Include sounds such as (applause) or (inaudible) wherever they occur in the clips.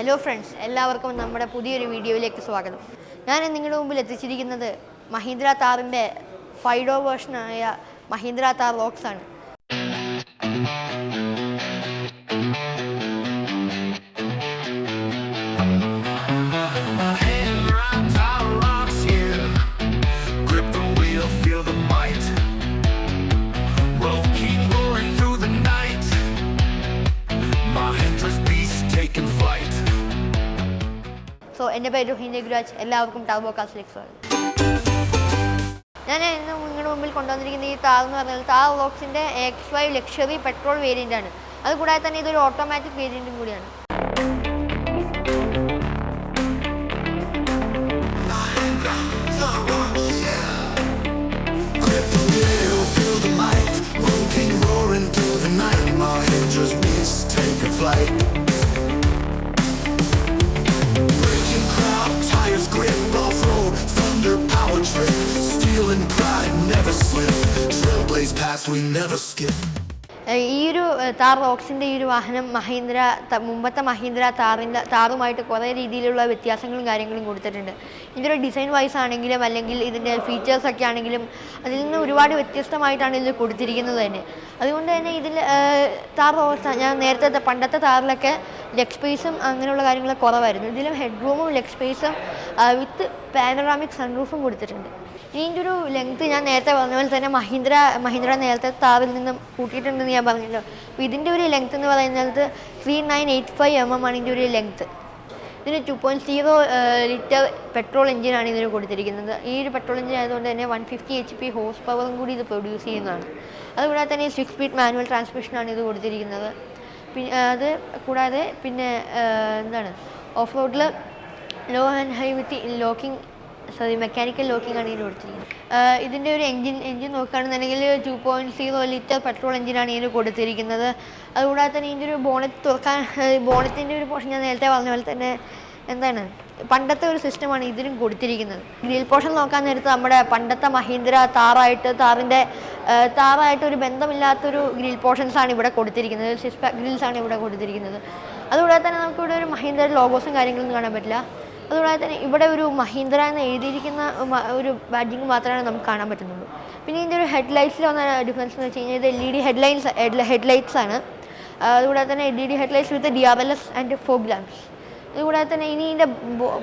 Hello friends എല്ലാവർക്കും നമ്മുടെ പുതിയൊരു വീഡിയോയിലേക്ക് സ്വാഗതം. ഞാൻ നിങ്ങളുടെ മുമ്പിൽ എത്തിച്ചിരിക്കുന്നത് മഹീന്ദ്ര താറിന്റെ ഫൈഡോ വേർഷനായ മഹീന്ദ്ര താർ റോക്സ് ആണ്. എന്റെ പേര് ഹിന്ദി ഗുരാജ് എല്ലാവർക്കും ടാബോ കാസിലേക്ക് സ്വാഗതം. ഞാൻ ഇന്ന് നിങ്ങളുടെ മുമ്പിൽ കൊണ്ടുവന്നിരിക്കുന്ന ഈ താർ എന്ന് പറഞ്ഞാൽ താർ ബോക്സിന്റെ X five luxury petrol variant ആണ്. അതുകൂടാതെ തന്നെ ഇതൊരു ഓട്ടോമാറ്റിക് വേരിയന്റും കൂടിയാണ്. Grip trip. Stealing pride never slip. Trailblaze past, we never skip. ഈ ഒരു താർ റോക്സിന്റെ ഈ ഒരു വാഹനം മഹീന്ദ്ര മുമ്പത്തെ മഹീന്ദ്ര താറിന്റെ താറുമായിട്ട് കുറേ രീതിയിലുള്ള വ്യത്യാസങ്ങളും കാര്യങ്ങളും കൊടുത്തിട്ടുണ്ട് ഇതിന്റെ ഡിസൈൻ വൈസ് ആണെങ്കിലും അല്ലെങ്കിൽ ഇതിന്റെ ഫീച്ചേഴ്സ് ഒക്കെ ആണെങ്കിലും അതിൽ നിന്ന് ഒരുപാട് വ്യത്യസ്തമായിട്ടാണ് ഇത് കൊടുത്തിരിക്കുന്നത് തന്നെ അതുകൊണ്ട് തന്നെ ഇതിൽ താർ റോക്സ് ഞാൻ നേരത്തെ പണ്ടത്തെ താറിലൊക്കെ ലെഗ് സ്പേസും അങ്ങനെയുള്ള കാര്യങ്ങളൊക്കെ കുറവായിരുന്നു ഇതിലും ഹെഡ് റൂമും ലെഗ് സ്പേസും വിത്ത് പാനറാമിക് സൺറൂഫും കൊടുത്തിട്ടുണ്ട്. ഇതിന്റെ ഒരു ലെങ്ത് ഞാൻ നേരത്തെ പറഞ്ഞ പോലെ തന്നെ മഹീന്ദ്ര മഹീന്ദ്ര നേരത്തെ താവിൽ നിന്നും കൂട്ടിയിട്ടുണ്ടെന്ന് ഞാൻ പറഞ്ഞല്ലോ. അപ്പോൾ ഇതിന്റെ ഒരു ലെങ്ത് എന്ന് പറയുന്നത് three nine eight five M M ആണ് ഇതിന്റെ ഒരു ലെങ്ത് ഇതിന് two point zero litre petrol എഞ്ചിനാണ് ഇതിന് കൊടുത്തിരിക്കുന്നത്. ഈ ഒരു പെട്രോൾ എഞ്ചിൻ ആയതുകൊണ്ട് തന്നെ one fifty H P horse പവറും കൂടി ഇത് പ്രൊഡ്യൂസ് ചെയ്യുന്നതാണ്. അതുകൂടാതെ തന്നെ സിക്സ് സ്പീഡ് മാനുവൽ ട്രാൻസ്മിഷനാണ് ഇത് കൊടുത്തിരിക്കുന്നത്. പിന്നെ അത് കൂടാതെ പിന്നെ എന്താണ് ഓഫ് റോഡിൽ low and high with locking sorry mechanical locking ആണ് ഇതിന് കൊടുത്തിരിക്കുന്നത്. ഇതിന്റെ ഒരു എൻജിൻ എൻജിൻ നോക്കുകയാണെന്നുണ്ടെങ്കിൽ two point zero litre petrol എൻജിനാണ് ഇതിന് കൊടുത്തിരിക്കുന്നത്. അതുകൂടാതെ തന്നെ ഇതിന്റെ ഒരു ബോണറ്റ് തുറക്കാൻ ബോണറ്റിന്റെ ഒരു പോർഷൻ ഞാൻ നേരത്തെ പറഞ്ഞ പോലെ തന്നെ എന്താണ് പണ്ടത്തെ ഒരു സിസ്റ്റമാണ് ഇതിനും കൊടുത്തിരിക്കുന്നത്. ഗ്രിൽ പോർഷൻ നോക്കാൻ നേരത്ത് നമ്മുടെ പണ്ടത്തെ മഹീന്ദ്ര താറായിട്ട് താറിന്റെ താറായിട്ട് ഒരു ബന്ധമില്ലാത്തൊരു ഗ്രിൽ പോർഷൻസ് ആണ് ഇവിടെ കൊടുത്തിരിക്കുന്നത്. സിക്സ് പാക്ക് ഗ്രിൽസ് ആണ് ഇവിടെ കൊടുത്തിരിക്കുന്നത്. അതുകൂടാതെ തന്നെ നമുക്കിവിടെ ഒരു മഹീന്ദ്ര ലോഗോസും കാര്യങ്ങളൊന്നും കാണാൻ പറ്റില്ല. അതുകൂടാതെ തന്നെ ഇവിടെ ഒരു മഹീന്ദ്ര എന്ന് എഴുതിയിരിക്കുന്ന ഒരു ബാഡ്ജിങ് മാത്രമാണ് നമുക്ക് കാണാൻ പറ്റുന്നുള്ളൂ പിന്നെ ഇതിന്റെ ഒരു ഹെഡ്ലൈറ്റ്സിൽ വന്ന ഡിഫറൻസ് എന്ന് വെച്ച് കഴിഞ്ഞാൽ ഇത് L E D headlines headlights ആണ്. അതുകൂടാതെ തന്നെ L E D headlights with D R L S and fog lamps അതുകൂടാതെ തന്നെ ഇനി ഇതിന്റെ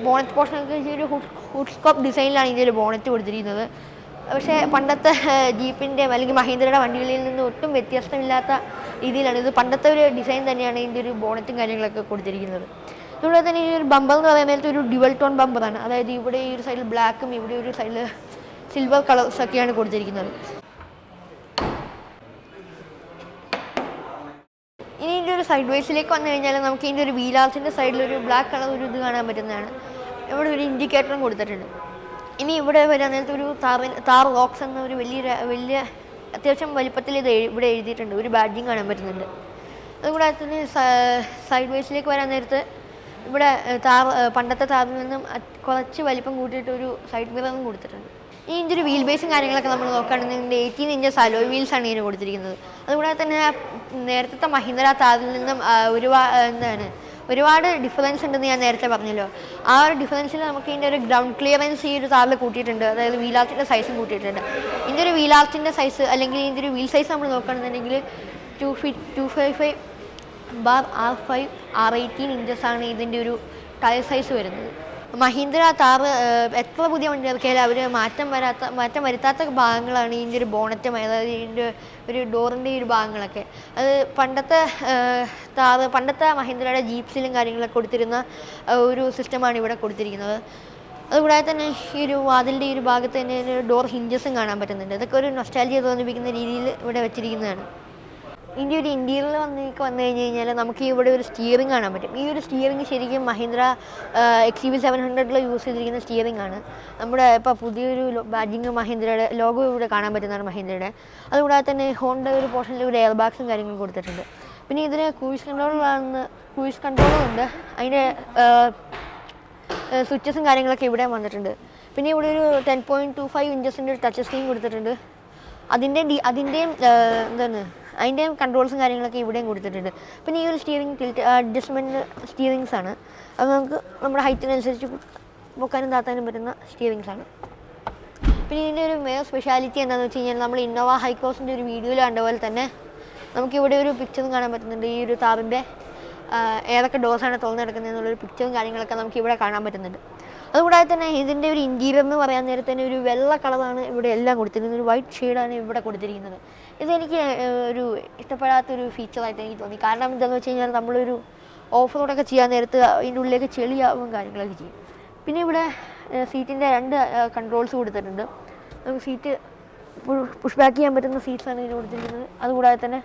ബോണറ്റ് വെച്ച് ഒരു ഹുഡ് സ്കോപ്പ് ഡിസൈനിലാണ് ഇതിന്റെ ബോണറ്റ് കൊടുത്തിരിക്കുന്നത്. പക്ഷേ പണ്ടത്തെ ജീപ്പിന്റെ അല്ലെങ്കിൽ മഹീന്ദ്രയുടെ വണ്ടികളിൽ നിന്ന് ഒട്ടും വ്യത്യസ്തമില്ലാത്ത രീതിയിലാണ് ഇത് പണ്ടത്തെ ഒരു ഡിസൈൻ തന്നെയാണ് ഇതിന്റെ ഒരു ബോണറ്റും കാര്യങ്ങളൊക്കെ കൊടുത്തിരിക്കുന്നത്. അതുപോലെ തന്നെ ഈ ഒരു ബമ്പർ എന്ന് പറയുന്നത് ഒരു ഡ്യുവൽ ടോൺ ബമ്പറാണ് അതായത് ഇവിടെ ഈ ഒരു സൈഡിൽ ബ്ലാക്കും ഇവിടെ ഒരു സൈഡിൽ സിൽവർ കളേഴ്സ് ഒക്കെയാണ് കൊടുത്തിരിക്കുന്നത്. ഇനി ഇതിന്റെ ഒരു സൈഡ് വൈസിലേക്ക് വന്നു കഴിഞ്ഞാൽ നമുക്ക് ഇതിന്റെ ഒരു വീലാസിന്റെ സൈഡിൽ ഒരു ബ്ലാക്ക് കളർ ഒരു ഇത് കാണാൻ പറ്റുന്നതാണ്. ഇവിടെ ഒരു ഇൻഡിക്കേറ്ററും കൊടുത്തിട്ടുണ്ട്. ഇനി ഇവിടെ വരാൻ നേരത്തെ ഒരു താർ താർ റോക്സ് എന്ന ഒരു വലിയ വലിയ അത്യാവശ്യം വലിപ്പത്തിൽ ഇത് ഇവിടെ എഴുതിയിട്ടുണ്ട്. ഒരു ബാഡ്ജിങ് കാണാൻ പറ്റുന്നുണ്ട്. അതുകൂടാതെ തന്നെ സൈഡ് വൈസിലേക്ക് വരാൻ നേരത്ത് ഇവിടെ താർ പണ്ടത്തെ താറിൽ നിന്നും കുറച്ച് വലിപ്പം കൂട്ടിയിട്ട് ഒരു സൈഡ് മിററും കൊടുത്തിട്ടുണ്ട്. ഈ ഇതിന്റെ ഒരു വീൽ ബേസും കാര്യങ്ങളൊക്കെ നമ്മൾ നോക്കുകയാണെന്നുണ്ടെങ്കിൽ എയ്റ്റീൻ ഇഞ്ചസ് അലോയ് വീൽസ് ആണ് ഇതിന് കൊടുത്തിരിക്കുന്നത്. അതുകൂടാതെ തന്നെ നേരത്തെ മഹീന്ദ്ര താറിൽ നിന്നും ഒരുപാട് എന്താണ് ഒരുപാട് ഡിഫറൻസ് ഉണ്ടെന്ന് ഞാൻ നേരത്തെ പറഞ്ഞല്ലോ. ആ ഒരു ഡിഫറൻസിൽ നമുക്ക് ഇതിന്റെ ഒരു ഗ്രൗണ്ട് ക്ലിയറൻസ് ഈ ഒരു താറിൽ കൂട്ടിയിട്ടുണ്ട്. അതായത് വീലാർച്ചിന്റെ സൈസും കൂട്ടിയിട്ടുണ്ട്. ഇതിന്റെ ഒരു വീലാർച്ചിന്റെ സൈസ് അല്ലെങ്കിൽ ഇതിന്റെ ഒരു വീൽ സൈസ് നമ്മൾ നോക്കുകയാണെന്നുണ്ടെങ്കിൽ two fit two five five bar R five R eighteen ആണ് ഇതിന്റെ ഒരു ടയർ സൈസ് വരുന്നത്. മഹീന്ദ്ര താർ എത്ര പുതിയ വണ്ടി ഇറക്കിയാലും അവർ മാറ്റം വരാത്ത മാറ്റം വരുത്താത്ത ഭാഗങ്ങളാണ് ഇതിന്റെ ഒരു ബോണറ്റും അതായത് ഇതിന്റെ ഒരു ഡോറിന്റെ ഒരു ഭാഗങ്ങളൊക്കെ. അത് പണ്ടത്തെ താർ പണ്ടത്തെ മഹീന്ദ്രയുടെ ജീപ്സിലും കാര്യങ്ങളൊക്കെ കൊടുത്തിരുന്ന ഒരു സിസ്റ്റമാണ് ഇവിടെ കൊടുത്തിരിക്കുന്നത്. അതുകൂടാതെ തന്നെ ഈ ഒരു വാതിലിന്റെ ഈ ഒരു ഭാഗത്ത് തന്നെ ഒരു ഡോർ ഹിഞ്ചസും കാണാൻ പറ്റുന്നുണ്ട്. ഇതൊക്കെ ഒരു നൊസ്റ്റാലജിയ തോന്നിപ്പിക്കുന്ന രീതിയിൽ ഇവിടെ വെച്ചിരിക്കുന്നതാണ്. ഇതിന്റെ ഒരു ഇന്റീരിയർ വന്നേക്ക് വന്നു കഴിഞ്ഞ് കഴിഞ്ഞാൽ നമുക്ക് ഇവിടെ ഒരു സ്റ്റിയറിംഗ് കാണാൻ പറ്റും. ഈ ഒരു സ്റ്റിയറിംഗ് ശരിക്കും മഹീന്ദ്ര എക്സ് വി സെവൻ ഹൺഡ്രഡിൽ യൂസ് ചെയ്തിരിക്കുന്ന സ്റ്റിയറിംഗ് ആണ്. നമ്മുടെ ഇപ്പോൾ പുതിയൊരു ബാജിങ് മഹീന്ദ്രയുടെ ലോഗോ ഇവിടെ കാണാൻ പറ്റുന്നതാണ് മഹീന്ദ്രയുടെ. അതുകൂടാതെ തന്നെ ഹോണ്ട ഒരു പോർഷനിൽ ഒരു എയർ ബാഗ്സും കാര്യങ്ങളും കൊടുത്തിട്ടുണ്ട്. പിന്നെ ഇതിന് ക്രൂയിസ് കൺട്രോളാണെന്ന് ക്രൂയിസ് കൺട്രോളും ഉണ്ട്. അതിന്റെ സ്വിച്ചസും കാര്യങ്ങളൊക്കെ ഇവിടെ വന്നിട്ടുണ്ട്. പിന്നെ ഇവിടെ ഒരു ടെൻ പോയിന്റ് ടു ഫൈവ് ഇഞ്ചസിന്റെ ഒരു ടച്ച് സ്ക്രീൻ കൊടുത്തിട്ടുണ്ട്. അതിന്റെ ഡി അതിന്റെയും എന്താണ് അതിന്റെ കൺട്രോൾസും കാര്യങ്ങളൊക്കെ ഇവിടെയും കൊടുത്തിട്ടുണ്ട്. പിന്നെ ഈ ഒരു സ്റ്റിയറിംഗ് ടിൽറ്റ് അഡ്ജസ്റ്റ്മെന്റ് സ്റ്റിയറിങ്സ് ആണ്. അത് നമുക്ക് നമ്മുടെ ഹൈറ്റിനനുസരിച്ച് പൊക്കാനും താത്താനും പറ്റുന്ന സ്റ്റിയറിങ്സ് ആണ്. പിന്നെ ഇതിന്റെ ഒരു മേ സ്പെഷ്യാലിറ്റി എന്താണെന്ന് വെച്ച് കഴിഞ്ഞാൽ നമ്മൾ ഇന്നോവ ഹൈക്കോസിന്റെ ഒരു വീഡിയോയിൽ കണ്ട പോലെ തന്നെ നമുക്കിവിടെ ഒരു പിക്ചറും കാണാൻ പറ്റുന്നുണ്ട്. ഈ ഒരു താപിന്റെ ഏതൊക്കെ ഡോസാണ് തുറന്നെടുക്കുന്നത് എന്നുള്ളൊരു പിക്ചറും കാര്യങ്ങളൊക്കെ നമുക്ക് ഇവിടെ കാണാൻ പറ്റുന്നുണ്ട്. അതുകൂടാതെ തന്നെ ഇതിന്റെ ഒരു ഇന്റീരിയർ എന്ന് പറയാൻ നേരത്തെ തന്നെ ഒരു വെള്ള കളറാണ് ഇവിടെ എല്ലാം കൊടുത്തിരിക്കുന്നത്. ഒരു വൈറ്റ് ഷെയ്ഡാണ് ഇവിടെ കൊടുത്തിരിക്കുന്നത്. ഇതെനിക്ക് ഒരു ഇഷ്ടപ്പെടാത്തൊരു ഫീച്ചറായിട്ട് എനിക്ക് തോന്നി. കാരണം എന്താണെന്ന് വെച്ച് കഴിഞ്ഞാൽ നമ്മളൊരു ഓഫ് റോഡൊക്കെ ചെയ്യാൻ നേരത്ത് അതിന്റെ ഉള്ളിലേക്ക് ചെളിയാവും കാര്യങ്ങളൊക്കെ ചെയ്യും. പിന്നെ ഇവിടെ സീറ്റിന്റെ രണ്ട് കൺട്രോൾസ് കൊടുത്തിട്ടുണ്ട്. നമുക്ക് സീറ്റ് പുഷ് ബാക്ക് ചെയ്യാൻ പറ്റുന്ന സീറ്റ്സാണ് ഇതിന് കൊടുത്തിരിക്കുന്നത്. അതുകൂടാതെ തന്നെ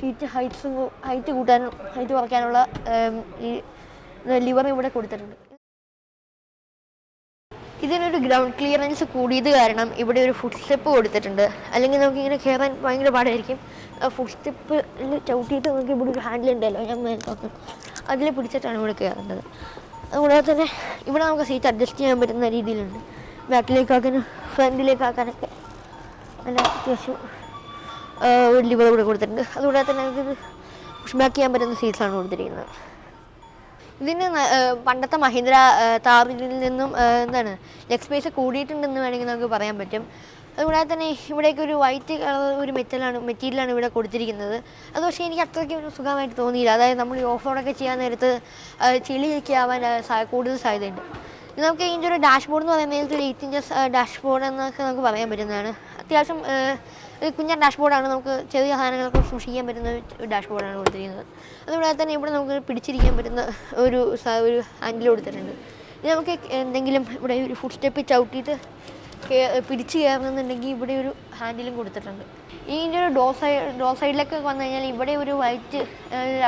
സീറ്റ് ഹൈറ്റ്സും ഹൈറ്റ് കൂട്ടാനും ഹൈറ്റ് കുറയ്ക്കാനുള്ള ഈ ലിവർ ഇവിടെ കൊടുത്തിട്ടുണ്ട്. ഇതിനൊരു ഗ്രൗണ്ട് ക്ലിയറൻസ് കൂടിയത് കാരണം ഇവിടെ ഒരു ഫുഡ് സ്റ്റെപ്പ് കൊടുത്തിട്ടുണ്ട്. അല്ലെങ്കിൽ നമുക്കിങ്ങനെ കയറാൻ ഭയങ്കര പാടായിരിക്കും. ഫുഡ് സ്റ്റെപ്പ് ചവിട്ടിയിട്ട് നമുക്ക് ഇവിടെ ഒരു ഹാൻഡിൽ ഉണ്ടല്ലോ ഞാൻ മേൽക്കാക്കും അതിൽ പിടിച്ചിട്ടാണ് ഇവിടെ കയറേണ്ടത് അതുകൂടാതെ തന്നെ ഇവിടെ നമുക്ക് സീറ്റ് അഡ്ജസ്റ്റ് ചെയ്യാൻ പറ്റുന്ന രീതിയിലുണ്ട്. ബാക്കിലേക്കാക്കാനും ഫ്രണ്ടിലേക്കാക്കാനൊക്കെ നല്ല അത്യാവശ്യം ഒരു ലിവർ കൂടെ കൊടുത്തിട്ടുണ്ട്. അതുകൂടാതെ തന്നെ നമുക്കിത് പുഷ് ബാക്ക് ചെയ്യാൻ പറ്റുന്ന സീറ്റ്സാണ് കൊടുത്തിരിക്കുന്നത്. ഇതിന് പണ്ടത്തെ മഹീന്ദ്ര താറിൽ നിന്നും എന്താണ് ലെഗ് സ്പേസ് കൂടിയിട്ടുണ്ടെന്ന് വേണമെങ്കിൽ നമുക്ക് പറയാൻ പറ്റും. അതുകൂടാതെ തന്നെ ഇവിടേക്ക് ഒരു വൈറ്റ് കളർ ഒരു മെറ്റലാണ് മെറ്റീരിയലാണ് ഇവിടെ കൊടുത്തിരിക്കുന്നത്. അത് പക്ഷേ എനിക്ക് അത്രയ്ക്ക് ഒരു സുഖമായിട്ട് തോന്നിയില്ല. അതായത് നമ്മൾ ഈ ഓഫ് റോഡൊക്കെ ചെയ്യാൻ നേരത്ത് ചെളിയൊക്കെ ആവാൻ കൂടുതൽ സാധ്യതയുണ്ട്. നമുക്ക് ഇതിന്റെ ഒരു ഡാഷ്ബോർഡ് എന്ന് പറയുന്നത് ഒരു എയ്റ്റ് ഇഞ്ചസ് ഡാഷ്ബോർഡ് എന്നൊക്കെ നമുക്ക് പറയാൻ പറ്റുന്നതാണ്. അത്യാവശ്യം കുഞ്ഞൻ ഡാഷ്ബോർഡാണ് നമുക്ക് ചെറിയ സാധനങ്ങളൊക്കെ സൂക്ഷിക്കാൻ പറ്റുന്ന ഒരു ഡാഷ്ബോർഡാണ് കൊടുത്തിരിക്കുന്നത്. അതുകൂടാതെ തന്നെ ഇവിടെ നമുക്ക് പിടിച്ചിരിക്കാൻ പറ്റുന്ന ഒരു ഒരു ഹാൻഡിൽ കൊടുത്തിട്ടുണ്ട്. ഇനി നമുക്ക് എന്തെങ്കിലും ഇവിടെ ഒരു ഫുഡ് സ്റ്റെപ്പ് ചവിട്ടിയിട്ട് പിടിച്ച് കയറണമെന്നുണ്ടെങ്കിൽ ഇവിടെ ഒരു ഹാൻഡിലും കൊടുത്തിട്ടുണ്ട്. ഇതിന്റെ ഒരു ഡോ സൈഡ് ഡോ സൈഡിലൊക്കെ വന്നു കഴിഞ്ഞാൽ ഇവിടെ ഒരു വൈറ്റ്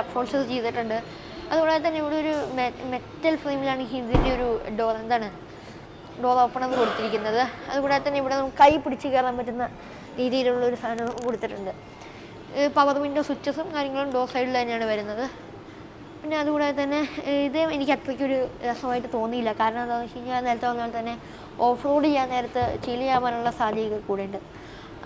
അപ്രോൾസ് ചെയ്തിട്ടുണ്ട്. അതുകൂടാതെ തന്നെ ഇവിടെ ഒരു മെറ്റൽ ഫ്രെയിമിലാണ് ഇതിന്റെ ഒരു ഡോർ എന്താണ് ഡോർ ഓപ്പണർ കൊടുത്തിരിക്കുന്നത്. അതുകൂടാതെ തന്നെ ഇവിടെ നമുക്ക് കൈ പിടിച്ച് കയറാൻ പറ്റുന്ന രീതിയിലുള്ള ഒരു സാധനം കൊടുത്തിട്ടുണ്ട്. പവർ വിൻഡോ സ്വിച്ചസും കാര്യങ്ങളും ഡോ സൈഡിൽ തന്നെയാണ് വരുന്നത്. പിന്നെ അതുകൂടാതെ തന്നെ ഇത് എനിക്ക് അത്രയ്ക്കൊരു രസമായിട്ട് തോന്നിയില്ല. കാരണം എന്താണെന്ന് വെച്ച് കഴിഞ്ഞാൽ നേരത്തെ പറഞ്ഞ തന്നെ ഓഫ് റോഡ് ചെയ്യാൻ നേരത്ത് ചിലിയാവാനുള്ള സാധ്യത കൂടെ ഉണ്ട്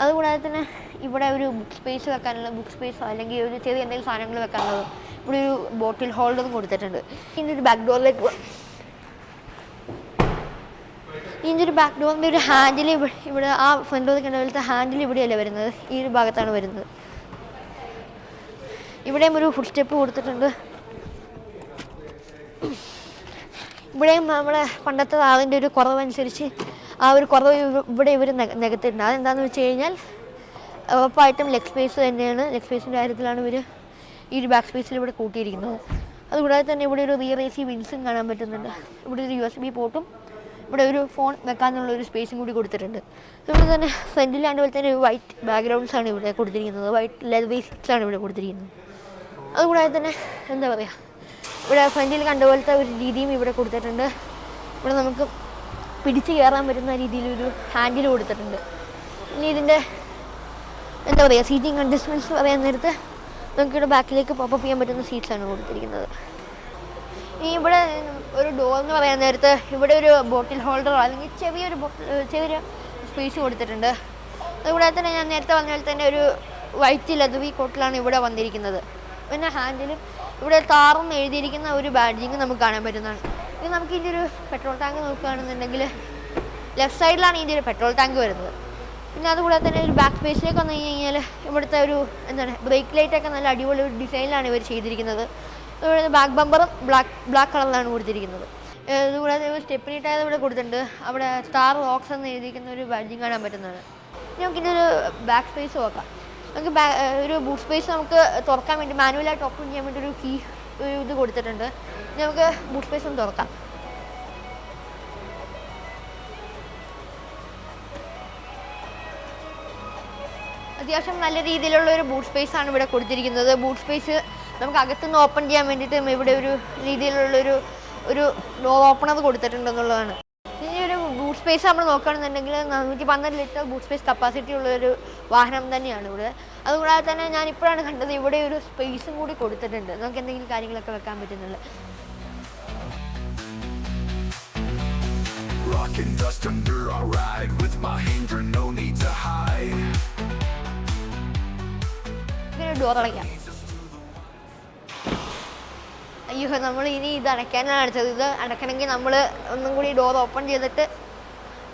അതുകൂടാതെ തന്നെ ഇവിടെ ഒരു ബുക്ക് സ്പേസ് വെക്കാനുള്ള ബുക്ക് സ്പേസോ അല്ലെങ്കിൽ ഒരു ചെറിയ എന്തെങ്കിലും സാധനങ്ങൾ വെക്കാനുള്ളത് ഇവിടെ ഒരു ബോട്ടിൽ ഹോൾഡറും കൊടുത്തിട്ടുണ്ട്. ഇനി ഒരു ബാക്ക് ഡോറിലേക്ക് ഇതിന്റെ ഒരു ബാക്ക് ഡോറിന്റെ ഒരു ഹാൻഡിൽ ഇവിടെ ആ ഫ്രണ്ട് ഡോർ കണ്ട പോലത്തെ ഹാൻഡിൽ ഇവിടെയല്ല വരുന്നത്? ഈ ഒരു ഭാഗത്താണ് വരുന്നത്. ഇവിടെയും ഒരു ഫുഡ് സ്റ്റെപ്പ് കൊടുത്തിട്ടുണ്ട്. ഇവിടെയും നമ്മളെ പണ്ടത്തെ ആളിന്റെ ഒരു കുറവനുസരിച്ച് ആ ഒരു കുറവ് ഇവിടെ ഇവർ നികത്തിയിട്ടുണ്ട്. അതെന്താണെന്ന് വെച്ച് കഴിഞ്ഞാൽ ഉറപ്പായിട്ടും ലെഗ് സ്പേസ് തന്നെയാണ്. ലെഗ് സ്പേസിന്റെ കാര്യത്തിലാണ് ഇവർ ഈ ഒരു ബാക്ക് സ്പേസിൽ ഇവിടെ കൂട്ടിയിരിക്കുന്നത്. അതുകൂടാതെ തന്നെ ഇവിടെ ഒരു റിയർ എ സി വിൻസും കാണാൻ പറ്റുന്നുണ്ട്. ഇവിടെ ഒരു യു എസ് ബി പോർട്ടും ഇവിടെ ഒരു ഫോൺ വെക്കാനുള്ള ഒരു സ്പേസും കൂടി കൊടുത്തിട്ടുണ്ട്. അതുപോലെ തന്നെ ഫ്രണ്ടിലാണ്ട് പോലെ തന്നെ വൈറ്റ് ബാക്ക്ഗ്രൗണ്ട്സാണ് ഇവിടെ കൊടുത്തിരിക്കുന്നത്. വൈറ്റ് ലെതർ ബേസിക്സ് ആണ് ഇവിടെ കൊടുത്തിരിക്കുന്നത്. അതുകൂടാതെ തന്നെ എന്താ പറയുക ഇവിടെ ഫ്രണ്ടിൽ കണ്ട പോലത്തെ ഒരു രീതിയും ഇവിടെ കൊടുത്തിട്ടുണ്ട്. ഇവിടെ നമുക്ക് പിടിച്ച് കയറാൻ പറ്റുന്ന രീതിയിലൊരു ഹാൻഡിൽ കൊടുത്തിട്ടുണ്ട്. ഇനി ഇതിന്റെ എന്താ പറയുക സീറ്റിംഗ് അഡ്ജസ്റ്റ്മെന്റ്സ് പറയാൻ നേരത്ത് നമുക്കിവിടെ ബാക്കിലേക്ക് പോപ്പ് ചെയ്യാൻ പറ്റുന്ന സീറ്റ്സാണ് കൊടുത്തിരിക്കുന്നത്. ഈ ഇവിടെ ഒരു ഡോർ എന്ന് പറയാൻ നേരത്ത് ഇവിടെ ഒരു ബോട്ടിൽ ഹോൾഡറോ അല്ലെങ്കിൽ ചെറിയൊരു ചെറിയൊരു സ്പേസ് കൊടുത്തിട്ടുണ്ട്. അതുകൂടാതെ തന്നെ ഞാൻ നേരത്തെ പറഞ്ഞ പോലെ തന്നെ ഒരു വൈറ്റ് ലതുവി കോട്ടിലാണ് ഇവിടെ വന്നിരിക്കുന്നത്. പിന്നെ ഹാൻഡിലും ഇവിടെ താറെന്ന് എഴുതിയിരിക്കുന്ന ഒരു ബാഡ്ജിങ് നമുക്ക് കാണാൻ പറ്റുന്നതാണ്. ഇത് നമുക്ക് ഇതിന്റെ ഒരു പെട്രോൾ ടാങ്ക് നോക്കുകയാണെന്നുണ്ടെങ്കിൽ ലെഫ്റ്റ് സൈഡിലാണ് ഇതിന്റെ ഒരു പെട്രോൾ ടാങ്ക് വരുന്നത്. പിന്നെ അതുകൂടാതെ തന്നെ ഒരു ബാക്ക് സ്പേസിലേക്ക് വന്നു കഴിഞ്ഞാൽ ഇവിടുത്തെ ഒരു എന്താണ് ബ്രേക്ക് ലൈറ്റൊക്കെ നല്ല അടിപൊളി ഒരു ഡിസൈനിലാണ് ഇവർ ചെയ്തിരിക്കുന്നത്. ബാക്ക് ബമ്പറും ബ്ലാക്ക് ബ്ലാക്ക് കളറിലാണ് കൊടുത്തിരിക്കുന്നത്. ഇതുകൂടാതെ അതുകൂടാതെ ഒരു സ്റ്റെപ്പിനി ടയർ ഇവിടെ കൊടുത്തിട്ടുണ്ട്. അവിടെ സ്റ്റാർ റോക്സ് എന്ന് എഴുതിയിരിക്കുന്ന ഒരു ബാഡ്ജിങ് കാണാൻ പറ്റുന്നതാണ്. നമുക്ക് നമുക്കിന്റെ ഒരു ബാക്ക് സ്പേസ് നോക്കാം. നമുക്ക് ഒരു ബൂട്ട് സ്പേസ് നമുക്ക് തുറക്കാൻ വേണ്ടി മാനുവലായിട്ട് ഓപ്പൺ ചെയ്യാൻ വേണ്ടി ഒരു കീ ഒരു ഇത് കൊടുത്തിട്ടുണ്ട്. നമുക്ക് ബൂട്ട് സ്പേസ് ഒന്ന് തുറക്കാം. അത്യാവശ്യം നല്ല രീതിയിലുള്ള ഒരു ബൂട്ട് സ്പേസ് ആണ് ഇവിടെ കൊടുത്തിരിക്കുന്നത്. ബൂട്ട് സ്പേസ് നമുക്ക് അകത്തുനിന്ന് ഓപ്പൺ ചെയ്യാൻ വേണ്ടിയിട്ട് ഇവിടെ ഒരു രീതിയിലുള്ളൊരു ഒരു ഓപ്പണർ കൊടുത്തിട്ടുണ്ടെന്നുള്ളതാണ്. ഇനി ഒരു ബൂട്ട് സ്പേസ് നമ്മൾ നോക്കുകയാണെന്നുണ്ടെങ്കിൽ നാനൂറ്റി പന്ത്രണ്ട് ലിറ്റർ ബൂട്ട് സ്പേസ് കപ്പാസിറ്റി ഉള്ളൊരു വാഹനം തന്നെയാണ് ഇവിടെ. അതുകൂടാതെ തന്നെ ഞാൻ ഇപ്പോഴാണ് കണ്ടത് ഇവിടെ ഒരു സ്പേസും കൂടി കൊടുത്തിട്ടുണ്ട്. നമുക്ക് എന്തെങ്കിലും കാര്യങ്ങളൊക്കെ വെക്കാൻ പറ്റുന്നുണ്ട്. Rockin' dust under our ride with Mahindra, no need to hide. Door അടയ്ക്കാം. അയ്യോ നമ്മൾ ഇനി ഇത് അടയ്ക്കാനാണ് അടച്ചത്. ഇത് അടയ്ക്കണമെങ്കിൽ നമ്മൾ ഒന്നും കൂടി ഡോർ ഓപ്പൺ ചെയ്തിട്ട്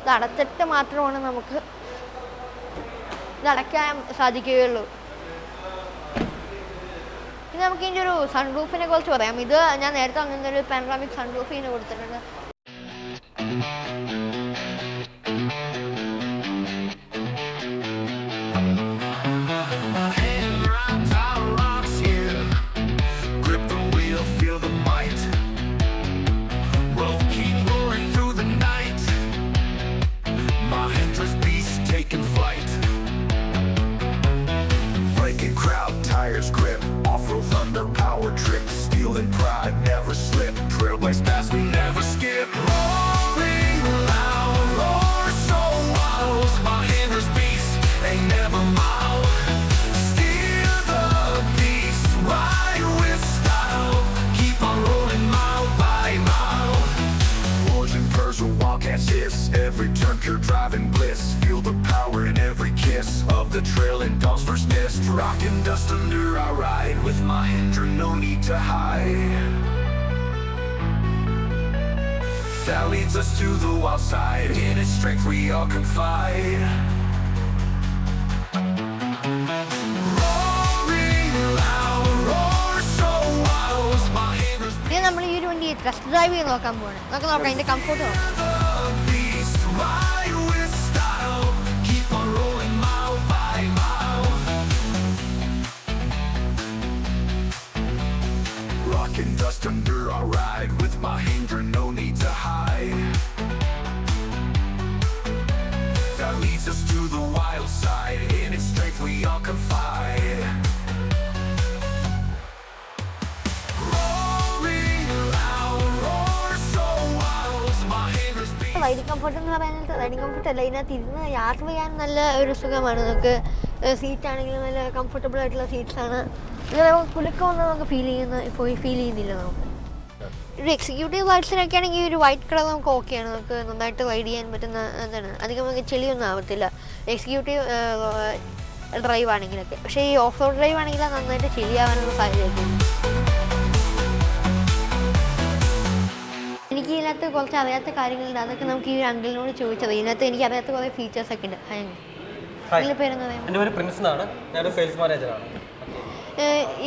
ഇത് അടച്ചിട്ട് മാത്രമാണ് നമുക്ക് ഇത് അടയ്ക്കാൻ സാധിക്കുകയുള്ളൂ. ഇനി നമുക്ക് ഇതിന്റെ ഒരു സൺറൂഫിനെ കുറിച്ച് പറയാം. ഇത് ഞാൻ നേരത്തെ അങ്ങനെ ഒരു പാനറാമിക് സൺറൂഫ് ഇതിന് കൊടുത്തിട്ടുണ്ട്. trail in dawn's first mist. Rocking dust under our ride with Mahendra, no need to hide. That leads us to the wild side. In its strength we all confide. Roaring loud, roar so wild. Mahendra's ഇനി നമ്മൾ ഈ ഒരു വണ്ടി test drive ചെയ്ത് നോക്കാൻ പോവാണ് നമുക്ക് നോക്കാം അതിൻ്റെ കംഫർട്ട് നോക്കാം Under our ride with my Mahendra, no need to hide. That leads us to the wild side. In its strength, we all confide. Riding comfort എന്ന് പറയുന്നത് റൈഡിങ് കംഫർട്ട് അല്ല ഇതിനകത്ത് ഇരുന്ന് യാത്ര ചെയ്യാൻ നല്ല ഒരു സുഖമാണ് നമുക്ക് സീറ്റ് ആണെങ്കിലും നല്ല കംഫർട്ടബിൾ ആയിട്ടുള്ള സീറ്റ്സ് ഇത് നമുക്ക് കുലുക്കമൊന്നും നമുക്ക് ഫീൽ ചെയ്യുന്ന ഫീൽ ചെയ്യുന്നില്ല നമുക്ക്. ഒരു എക്സിക്യൂട്ടീവ് റൈഡ്സിനൊക്കെ ആണെങ്കിൽ ഒരു വൈറ്റ് കളർ നമുക്ക് ഓക്കെയാണ് നമുക്ക് നന്നായിട്ട് റൈഡ് ചെയ്യാൻ പറ്റുന്ന എന്താണ് അധികം നമുക്ക് ചെളിയൊന്നും ആവത്തില്ല. എക്സിക്യൂട്ടീവ് ഡ്രൈവ് ആണെങ്കിലൊക്കെ. പക്ഷേ ഈ ഓഫ് റോഡ് ഡ്രൈവ് ആണെങ്കിൽ നന്നായിട്ട് ചെളിയാവാനുള്ള സാഹചര്യം എനിക്ക് ഇതിനകത്ത് കുറച്ച് അറിയാത്ത കാര്യങ്ങളുണ്ട്. അതൊക്കെ നമുക്ക് ഈ ഒരു അങ്കിളിനോട് ചോദിച്ചത്. ഇതിനകത്ത് എനിക്ക് അറിയാത്ത കുറേ ഫീച്ചേഴ്സ് ഒക്കെ ഉണ്ട്. നിങ്ങളുടെ പേരെന്ന് പറയാം എന്റെ പേര് പ്രിൻസ് എന്നാണ്. ഞാനൊരു സെയിൽസ് മാനേജറാണ്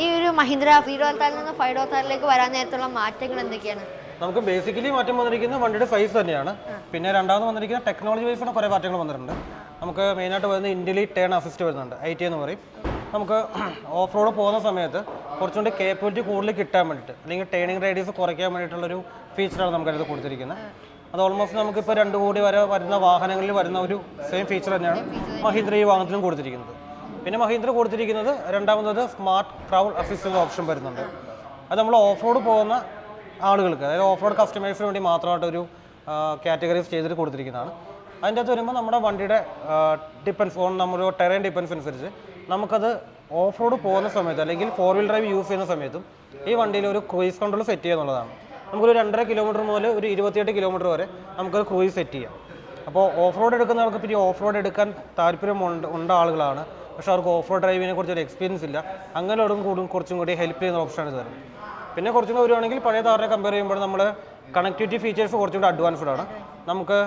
ഈ ഒരു മഹീന്ദ്ര സീറോ താറിൽ നിന്ന് ഫൈവ് താറിലേക്ക് വരാൻ നേരത്തുള്ള മാറ്റങ്ങൾ എന്തൊക്കെയാണ്? നമുക്ക് ബേസിക്കലി മാറ്റം വന്നിരിക്കുന്നത് വണ്ടിയുടെ സൈസ് തന്നെയാണ്. പിന്നെ രണ്ടാമത് വന്നിരിക്കുന്ന ടെക്നോളജി വൈസ് കുറേ മാറ്റങ്ങൾ വന്നിട്ടുണ്ട്. നമുക്ക് മെയിനായിട്ട് വരുന്ന ഇന്ത്യയിൽ ടേൺ അസിസ്റ്റ് വരുന്നുണ്ട് ഐ ടി എന്ന് പറയും. നമുക്ക് (clears throat) ഓഫ് റോഡ് പോകുന്ന സമയത്ത് കുറച്ചുകൂടി കേപ്പബിലിറ്റി കൂടുതൽ കിട്ടാൻ വേണ്ടിയിട്ട് അല്ലെങ്കിൽ ടേണിംഗ് റേഡിയസ് കുറയ്ക്കാൻ വേണ്ടിയിട്ടുള്ള ഒരു ഫീച്ചറാണ് നമുക്കതിൽ കൊടുത്തിരിക്കുന്നത്. അത് ഓൾമോസ്റ്റ് നമുക്കിപ്പോൾ രണ്ട് കോടി വരെ വരുന്ന വാഹനങ്ങളിൽ വരുന്ന ഒരു സെയിം ഫീച്ചർ തന്നെയാണ്. മഹീന്ദ്ര ഈ വാഹനത്തിലും കൊടുത്തിരിക്കുന്നത്. പിന്നെ മഹീന്ദ്ര കൊടുത്തിരിക്കുന്നത് രണ്ടാമത് സ്മാർട്ട് ക്രൗഡ് അസിസ്റ്റൻസ് ഓപ്ഷൻ വരുന്നുണ്ട്. അത് നമ്മൾ ഓഫ് റോഡ് പോകുന്ന ആളുകൾക്ക് അതായത് ഓഫ് റോഡ് കസ്റ്റമേഴ്സിന് വേണ്ടി മാത്രമായിട്ട് ഒരു കാറ്റഗറീസ് ചെയ്തിട്ട് കൊടുത്തിരിക്കുന്നതാണ്. അതിന്റെ അകത്ത് വരുമ്പോൾ നമ്മുടെ വണ്ടിയുടെ ഡിപ്പെൻസ് ഓൺ നമ്മുടെ ടെറൈൻ ഡിപ്പെൻസ് അനുസരിച്ച് നമുക്കത് ഓഫ് റോഡ് പോകുന്ന സമയത്ത് അല്ലെങ്കിൽ ഫോർ വീൽ ഡ്രൈവ് യൂസ് ചെയ്യുന്ന സമയത്തും ഈ വണ്ടിയിൽ ഒരു ക്രൂയിസ് കൺട്രോൾ സെറ്റ് ചെയ്യുക എന്നുള്ളതാണ്. നമുക്കൊരു രണ്ടര കിലോമീറ്റർ മുതൽ ഒരു ഇരുപത്തിയെട്ട് കിലോമീറ്റർ വരെ നമുക്കൊരു ക്രൂയിസ് സെറ്റ് ചെയ്യാം. അപ്പോൾ ഓഫ് റോഡ് എടുക്കുന്നവർക്ക് പിന്നെ ഓഫ് റോഡ് എടുക്കാൻ താല്പര്യമുണ്ട് ഉണ്ട ആളുകളാണ്. പക്ഷെ അവർക്ക് ഓഫ് റോഡ് ഡ്രൈവിനെ കുറിച്ച് ഒരു എക്സ്പീരിയൻസ് ഇല്ല. അങ്ങനെയോടും കൂടും കുറച്ചും കൂടി ഹെൽപ്പ് ചെയ്യുന്ന ഓപ്ഷനാണ് സാർ. പിന്നെ കുറച്ചും കൂടി വരുവാണെങ്കിൽ പഴയ താറിനെ കമ്പയർ ചെയ്യുമ്പോൾ നമ്മൾ കണക്ടിവിറ്റി ഫീച്ചേഴ്സ് കുറച്ചും കൂടി അഡ്വാൻസ്ഡ് ആണ്. നമുക്ക്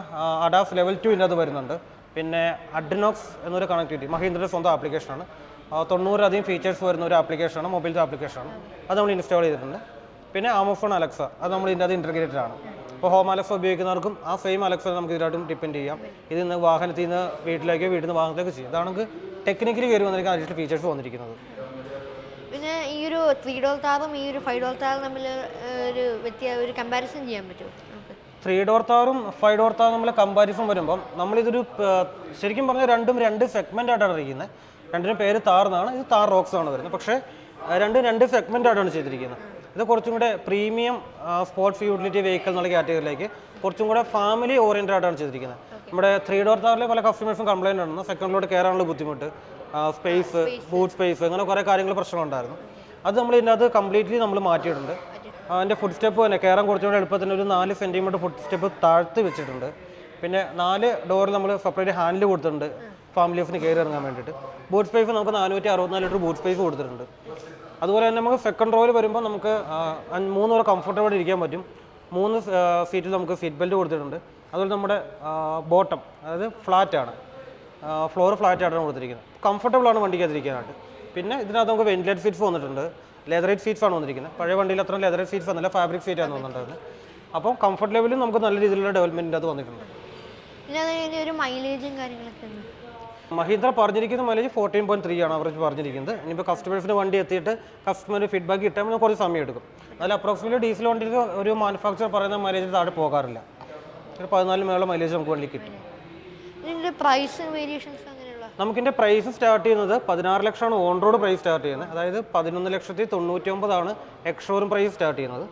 അഡാഫ് ലെവൽ ടു ഇതിനകത്ത് വരുന്നുണ്ട്. പിന്നെ അഡ്നോക്സ് എന്നൊരു കണക്ടിവിറ്റി മഹീന്ദ്രയുടെ സ്വന്തം ആപ്ലിക്കേഷനാണ് തൊണ്ണൂറിലധികം ഫീച്ചേഴ്സ് വരുന്ന ഒരു ആപ്ലിക്കേഷനാണ് മൊബൈലിന്റെ ആപ്ലിക്കേഷനാണ് അത് നമ്മൾ ഇൻസ്റ്റാൾ ചെയ്തിട്ടുണ്ട്. പിന്നെ ആമസോൺ അലക്സ അത് നമ്മൾ ഇതിന്റെ അത് ഇന്റഗ്രേറ്റഡ് ആണ്. ഇപ്പോൾ ഹോം അലക്സ ഉപയോഗിക്കുന്നവർക്കും ആ സെയിം അലക്സ നമുക്ക് ഇതിനായിട്ടും ഡിപ്പെൻഡ് ചെയ്യാം. ഇത് നിന്ന് വാഹനത്തിൽ നിന്ന് വീട്ടിലേക്കോ വീട്ടിൽ നിന്ന് വാഹനത്തിലേക്ക് ചെയ്യാം. അതാണ് ടെക്നിക്കലി കയറി വന്നിരിക്കുന്ന അഡീഷണൽ ഫീച്ചേഴ്സ് വന്നിരിക്കുന്നത്. പിന്നെ ഈ ഒരു ത്രീ ഡോർ താറും ഈ ഒരു ഫൈവ് ഡോർ താറും തമ്മിൽ ഒരു വ്യത്യ ഒരു കമ്പാരിസൺ ചെയ്യാൻ പറ്റുമോ? ത്രീ ഡോർ താറും ഫൈവ് ഡോർ താറും തമ്മിൽ കമ്പാരിസൺ വരുമ്പം നമ്മളിതൊരു ശരിക്കും പറഞ്ഞാൽ രണ്ടും രണ്ട് സെഗ്മെന്റ് ആയിട്ടാണ് ഇരിക്കുന്നത്. രണ്ടിനും പേര് താർന്നാണ് ഇത് താർ റോക്സ് ആണ് വരുന്നത്. പക്ഷേ രണ്ടും രണ്ട് സെഗ്മെന്റ് ആയിട്ടാണ് ചെയ്തിരിക്കുന്നത്. ഇത് കുറച്ചും കൂടെ പ്രീമിയം സ്പോർട്സ് യൂട്ടിലിറ്റി വെഹിക്കിൾ എന്നുള്ള കാറ്റഗറിയിലേക്ക് കുറച്ചും കൂടെ ഫാമിലി ഓറിയന്റഡ് ആയിട്ടാണ് ചെയ്തിരിക്കുന്നത്. നമ്മുടെ ത്രീ ഡോർ താറിലെ പല കസ്റ്റമേഴ്സും കംപ്ലൈന്റ് സെക്കൻഡ് സെക്കൻഡിലോട്ട് കയറാനുള്ള ബുദ്ധിമുട്ട് സ്പേസ് ബൂട്ട് സ്പേസ് അങ്ങനെ കുറേ കാര്യങ്ങൾ പ്രശ്നമുണ്ടായിരുന്നു അത് നമ്മൾ ഇതിനകത്ത് കംപ്ലീറ്റ്ലി നമ്മൾ മാറ്റിയിട്ടുണ്ട്. അതിന്റെ ഫുഡ് സ്റ്റെപ്പ് തന്നെ കയറാൻ കുറച്ചുകൂടെ എളുപ്പത്തിന് ഒരു നാല് സെന്റിമീറ്റർ ഫുഡ് സ്റ്റെപ്പ് താഴ്ത്തി വെച്ചിട്ടുണ്ട്. പിന്നെ നാല് ഡോറിൽ നമ്മൾ സെപ്പറേറ്റ് ഹാൻഡിൽ കൊടുത്തിട്ടുണ്ട്. ഫാമിലി ലൈഫിന് കയറി ഇറങ്ങാൻ വേണ്ടിയിട്ട്. ബൂട്ട് സ്പേസ് നമുക്ക് നാനൂറ്റി അറുപത്തിനാല് ലിറ്റർ ബൂട്ട് സ്പേസ് കൊടുത്തിട്ടുണ്ട്. അതുപോലെ തന്നെ നമുക്ക് സെക്കൻഡ് റോയിൽ വരുമ്പോൾ നമുക്ക് മൂന്ന് പേർ കംഫർട്ടബിൾ ഇരിക്കാൻ പറ്റും. മൂന്ന് സീറ്റിൽ നമുക്ക് സീറ്റ് ബെൽറ്റ് കൊടുത്തിട്ടുണ്ട്. അതുപോലെ നമ്മുടെ ബോട്ടം അതായത് ഫ്ലാറ്റാണ് ഫ്ലോർ ഫ്ലാറ്റ് ആയിട്ടാണ് കൊടുത്തിരിക്കുന്നത്. കംഫർട്ടബിൾ ആണ് വണ്ടിക്കകത്തിരിക്കാനായിട്ട് പിന്നെ ഇതിനകത്ത് നമുക്ക് വെന്റിലേറ്റ് സീറ്റ്സ് വന്നിട്ടുണ്ട്. ലെതറേറ്റ് സീറ്റ്സ് ആണ് വന്നിരിക്കുന്നത്. പഴയ വണ്ടിയിൽ അത്ര ലെതറേറ്റ് സീറ്റ്സ് വന്നില്ല ഫാബ്രിക് സീറ്റ് ആണ് വന്നിട്ടുണ്ടായിരുന്നത്. അപ്പോൾ കംഫർട്ട് ലെവലും നമുക്ക് നല്ല രീതിയിലുള്ള ഡെവലപ്മെന്റ് അത് വന്നിട്ടുണ്ട്. ഒരു മൈലേജും കാര്യങ്ങളൊക്കെ ഉണ്ട്? മഹീന്ദ്ര പറഞ്ഞിരിക്കുന്ന മൈലേജ് ഫോർട്ടീൻ പോയിന്റ് ത്രീ ആണ് അവർ പറഞ്ഞിരിക്കുന്നത്. ഇനിയിപ്പോൾ കസ്റ്റമേഴ്സിന് വണ്ടി എത്തിയിട്ട് കസ്റ്റമർ ഫീഡ്ബാക്ക് കിട്ടാൻ കുറച്ച് സമയം എടുക്കും. അതിൽ അപ്രോക്സിമേറ്റ്ലി ഡീസൽ വണ്ടിക്ക് ഒരു മാനുഫാക്ചർ പറയുന്ന മൈലേജ് താഴെ പോകാറില്ല. ഒരു പതിനാല് മേളം മൈലേജ് നമുക്ക് വണ്ടി കിട്ടും. പ്രൈസ് വേരിയേഷൻസ് നമുക്കിന്റെ പ്രൈസ് സ്റ്റാർട്ട് ചെയ്യുന്നത് പതിനാറ് ലക്ഷമാണ് ഓൺ റോഡ് പ്രൈസ് സ്റ്റാർട്ട് ചെയ്യുന്നത്. അതായത് പതിനൊന്ന് ലക്ഷത്തി തൊണ്ണൂറ്റി ഒമ്പതാണ് എക്സ്ഷോറും പ്രൈസ് സ്റ്റാർട്ട് ചെയ്യുന്നത്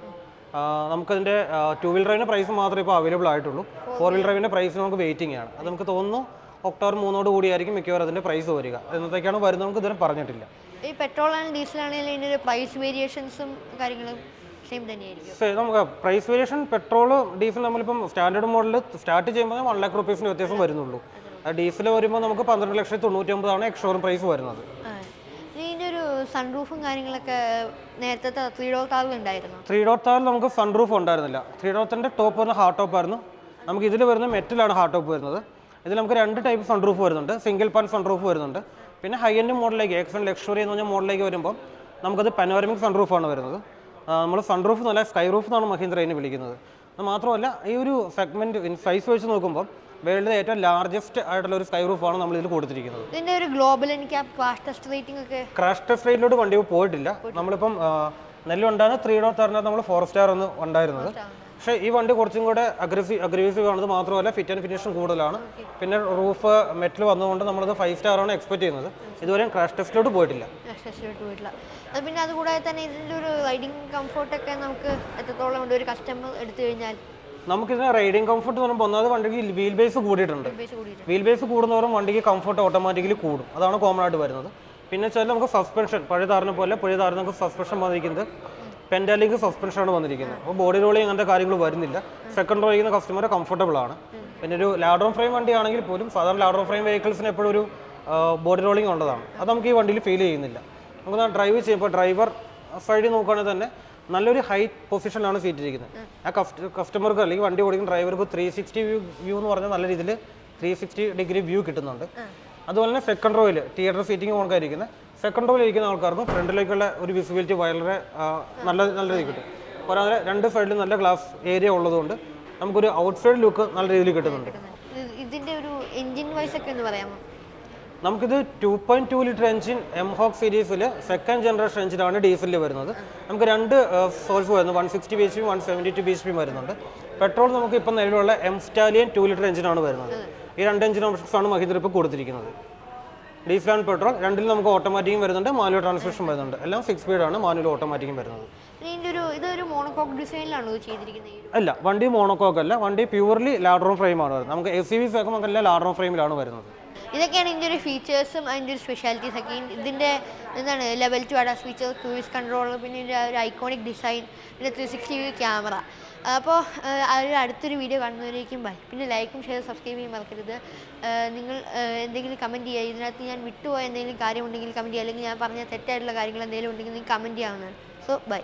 നമുക്കതിന്റെ ടു വീൽ ഡ്രൈവിന്റെ പ്രൈസ് മാത്രമേ ഇപ്പോൾ അവൈലബിൾ ആയിട്ടുള്ളൂ. ഫോർ വീൽ ഡ്രൈവിന്റെ പ്രൈസ് നമുക്ക് വെയിറ്റിംഗ് ആണ്. അത് നമുക്ക് തോന്നുന്നു ഒക്ടോബർ മൂന്നോട് കൂടിയായിരിക്കും മിക്കവാറും അതിന്റെ പ്രൈസ് വരിക. എന്നത്തേക്കാണ് വരുന്നത് നമുക്ക് ഇതുവരെ പറഞ്ഞിട്ടില്ല. ഈ പെട്രോൾ ആൻഡ് ഡീസൽ ആണെങ്കിലും ഇതിന്റെ പ്രൈസ് വേരിയേഷൻസും കാര്യങ്ങളും സെയിം തന്നെയായിരിക്കും. നമുക്ക് പ്രൈസ് വേരിയേഷൻ പെട്രോൾ ഡീസൽ നമ്മളിപ്പം സ്റ്റാൻഡേർഡ് മോഡൽ സ്റ്റാർട്ട് ചെയ്യുമ്പോൾ വൺ ലാക്ക് റുപ്പീസിന് വ്യത്യാസം വരുന്നുള്ളൂ. ഡീസൽ വരുമ്പോൾ നമുക്ക് പന്ത്രണ്ട് ലക്ഷത്തി തൊണ്ണൂറ്റി ഒമ്പതാണ് എക്സ്ഷോറും പ്രൈസ് വരുന്നത്. ഇതിന്റെ ഒരു സൺറൂഫും കാര്യങ്ങളൊക്കെ നേരത്തെ ത്രീ ഡോർ കാറിൽ ഉണ്ടായിരുന്നു? ത്രീ ഡോട്ട് നമുക്ക് സൺറൂഫ് ഉണ്ടായിരുന്നില്ല. ത്രീ ഡോട്ടിന്റെ ടോപ്പ് വരുന്ന ഹാർഡ് ടോപ്പ് ആയിരുന്നു. നമുക്ക് ഇതിൽ വരുന്ന മെറ്റലാണ് ഹാർട്ട് ടോപ്പ് വരുന്നത്. ഇതിൽ നമുക്ക് രണ്ട് ടൈപ്പ് സൺറൂഫ് വരുന്നുണ്ട്. സിംഗിൾ പാൻ സൺറൂഫ് വരുന്നുണ്ട്. പിന്നെ ഹൈ എൻഡ് മോഡലിലേക്ക് എക്സ് എക്സൺ ലക്ഷറി എന്ന് പറഞ്ഞ മോഡലിലേക്ക് വരുമ്പോൾ നമുക്കത് പനോരമിക് സൺറൂഫാണ് വരുന്നത്. നമ്മൾ സൺറൂഫ് എന്നല്ല സ്കൈ റൂഫ് എന്നാണ് മഹീന്ദ്ര അതിന് വിളിക്കുന്നത്. അത് മാത്രമല്ല ഈ ഒരു സെഗ്മെന്റ് സൈസ് വെച്ച് നോക്കുമ്പോൾ വേൾഡിലെ ഏറ്റവും ലാർജസ്റ്റ് ആയിട്ടുള്ള ഒരു സ്കൈ റൂഫാണ് നമ്മൾ ഇതിൽ കൊടുത്തിരിക്കുന്നത്. ഇതിന്റെ ഒരു ഗ്ലോബൽ എനിക്ക് ക്രാഷ് ടെസ്റ്റ് റേറ്റിംഗ് ഒക്കെ? ക്രാഷ് ടെസ്റ്റ് റേറ്റിലോട്ട് വണ്ടി പോയിട്ടില്ല. നമ്മളിപ്പം നെല്ലുണ്ടായിരുന്ന ത്രീ ഡോട്ട് തറിനകത്ത് നമ്മൾ ഫോർ സ്റ്റാർ ഒന്ന് ഉണ്ടായിരുന്നത്. പക്ഷേ ഈ വണ്ടി കുറച്ചും കൂടെ അഗ്രസീവ് അഗ്രസീവ് ആണത് മാത്രമല്ല ഫിറ്റ് ആൻഡ് ഫിനിഷും കൂടുതലാണ്. പിന്നെ റൂഫ് മെറ്റൽ വന്നതുകൊണ്ട് നമ്മളത് ഫൈവ് സ്റ്റാർ ആണ് എക്സ്പെക്ട് ചെയ്യുന്നത്. ഇതുവരെയും ക്രാഷ് ടെസ്റ്റിലോട്ട് പോയിട്ടില്ല. ക്രാഷ് ടെസ്റ്റിലോട്ട് പോയിട്ടില്ല. അത് പിന്നെ അതുകൂടാതെ തന്നെ ഇതിന്റെ ഒരു റൈഡിങ് കംഫോർട്ടൊക്കെ നമുക്ക് എത്രത്തോളം ഉണ്ട്? ഒരു കസ്റ്റമർ എടുത്തു കഴിഞ്ഞാൽ. നമുക്കിതിന് റൈഡിംഗ് കംഫർട്ട് എന്ന് പറയുമ്പോൾ ഒന്നാമത് വണ്ടിക്ക് വീൽ ബേസ് കൂടിയിട്ടുണ്ട്. വീൽ ബേസ് കൂടുന്നവരും വണ്ടിക്ക് കംഫർട്ട് ഓട്ടോമാറ്റിക്കലി കൂടും. അതാണ് കോമൺ ആയിട്ട് വരുന്നത്. പിന്നെ വെച്ചാൽ നമുക്ക് സസ്പെൻഷൻ പഴയ താറിനെ പോലെ പഴയ താറിന് നമുക്ക് സസ്പെൻഷൻ വന്നിരിക്കുന്നത്. പെൻഡാലിക്ക് സസ്പെൻഷനാണ് വന്നിരിക്കുന്നത്. അപ്പോൾ ബോഡി റോളിംഗ് അങ്ങനത്തെ കാര്യങ്ങൾ വരുന്നില്ല. സെക്കൻഡ് റോ ചെയ്യുന്ന കസ്റ്റമർ കംഫർട്ടബിൾ ആണ്. പിന്നെ ഒരു ലാഡ്രോം ഫ്രെയിം വണ്ടിയാണെങ്കിൽ പോലും സാധാരണ ലാഡ്രോം ഫ്രെയിം വെഹിക്കിൾസിന് എപ്പോഴും ഒരു ബോഡി റോളിംഗ് ഉള്ളതാണ്. അത് നമുക്ക് ഈ വണ്ടിയിൽ ഫീൽ ചെയ്യുന്നില്ല. നമുക്ക് ഡ്രൈവ് ചെയ്യുമ്പോൾ ഡ്രൈവർ സൈഡിൽ നോക്കുകയാണെങ്കിൽ തന്നെ നല്ലൊരു ഹൈറ്റ് പൊസിഷനിലാണ് സീറ്റ് ഇരിക്കുന്നത്. ആ കസ്റ്റ കസ്റ്റമർക്ക് അല്ലെങ്കിൽ വണ്ടി ഓടിക്കുന്ന ഡ്രൈവർക്ക് ത്രീ സിക്സ്റ്റി വ്യൂ വ്യൂ എന്ന് പറഞ്ഞാൽ നല്ല രീതിയിൽ ത്രീ സിക്സ്റ്റി ഡിഗ്രി വ്യൂ കിട്ടുന്നുണ്ട്. അതുപോലെ തന്നെ സെക്കൻഡ് റോയിൽ തിയേറ്റർ സീറ്റിംഗ് കണക്കായിരിക്കുന്നത് സെക്കൻഡ് റോയിൽ ഇരിക്കുന്ന ആൾക്കാർക്കും ഫ്രണ്ടിലേക്കുള്ള ഒരു വിസിബിലിറ്റി വളരെ നല്ല നല്ല രീതിയിൽ കിട്ടും. പോരാതെ രണ്ട് സൈഡിലും നല്ല ഗ്ലാസ് ഏരിയ ഉള്ളതുകൊണ്ട് നമുക്കൊരു ഔട്ട് സൈഡ് ലുക്ക് നല്ല രീതിയിൽ കിട്ടുന്നുണ്ട്. ഇതിന്റെ ഒരു എഞ്ചിൻ വൈസ് ഒക്കെ ഒന്ന് പറയാമോ? നമുക്കിത് two point two litre engine M hawk സീരീസിൽ സെക്കൻഡ് ജനറേഷൻ എഞ്ചിനാണ് ഡീസലിൽ വരുന്നത്. നമുക്ക് രണ്ട് സോഴ്സ് വരുന്നത് one sixty B H P one seventy two B H P വരുന്നുണ്ട്. പെട്രോൾ നമുക്ക് ഇപ്പം നിലവിലുള്ള എം സ്റ്റാലിയൻ ടു ലിറ്റർ എഞ്ചിനാണ് വരുന്നത്. ഈ രണ്ട് എഞ്ചിൻ ഓപ്ഷൻസാണ് മഹീന്ദ്ര ഇപ്പോൾ കൊടുത്തിരിക്കുന്നത്. ഡീസൽ ആൻഡ് പെട്രോൾ രണ്ടിലും നമുക്ക് ഓട്ടോമാറ്റിക്കും വരുന്നുണ്ട് മാനുവൽ ട്രാൻസ്മിഷൻ വരുന്നുണ്ട്. എല്ലാം സിക്സ് ആണ് മാനുവൽ ഓട്ടോമാറ്റിക്കും വരുന്നത്. ഇതൊരു മോണോകോക്ക് ഡിസൈനിലാണോ ചെയ്തിരിക്കുന്നത് അല്ല വണ്ടി മോണോക്കോക്ക് അല്ല വണ്ടി പ്യൂർലി ലാഡ്രോൺ ഫ്രെയിമാണ് വരുന്നത്. നമുക്ക് എസ് സി വി സേക്കുമ്പോൾ ലാഡ്രോൺ ഫ്രെയിമിലാണ് വരുന്നത്. ഇതൊക്കെയാണ് ഇതിന്റെ ഒരു ഫീച്ചേഴ്സും അതിന്റെ ഒരു സ്പെഷ്യാലിറ്റീസ് ഒക്കെ. ഇതിന്റെ എന്താണ് level two ADAS feature cruise control പിന്നെ ഇതിന്റെ ഒരു ഐക്കോണിക് ഡിസൈൻ പിന്നെ ത്രീ സിക്സ്റ്റി വ്യൂ ക്യാമറ അപ്പോൾ ഒരു അടുത്തൊരു വീഡിയോ കാണുന്നവരേക്കും ബൈ പിന്നെ ലൈക്കും ഷെയർ സബ്സ്ക്രൈബ് ചെയ്യാൻ മറക്കരുത്. നിങ്ങൾ എന്തെങ്കിലും കമന്റ് ചെയ്യുക. ഇതിനകത്ത് ഞാൻ വിട്ടുപോയ എന്തെങ്കിലും കാര്യമുണ്ടെങ്കിൽ കമന്റ് ചെയ്യുക. അല്ലെങ്കിൽ ഞാൻ പറഞ്ഞ തെറ്റായിട്ടുള്ള കാര്യങ്ങൾ എന്തെങ്കിലും ഉണ്ടെങ്കിൽ നിങ്ങൾ കമന്റ് ചെയ്യാവുന്നതാണ്. So by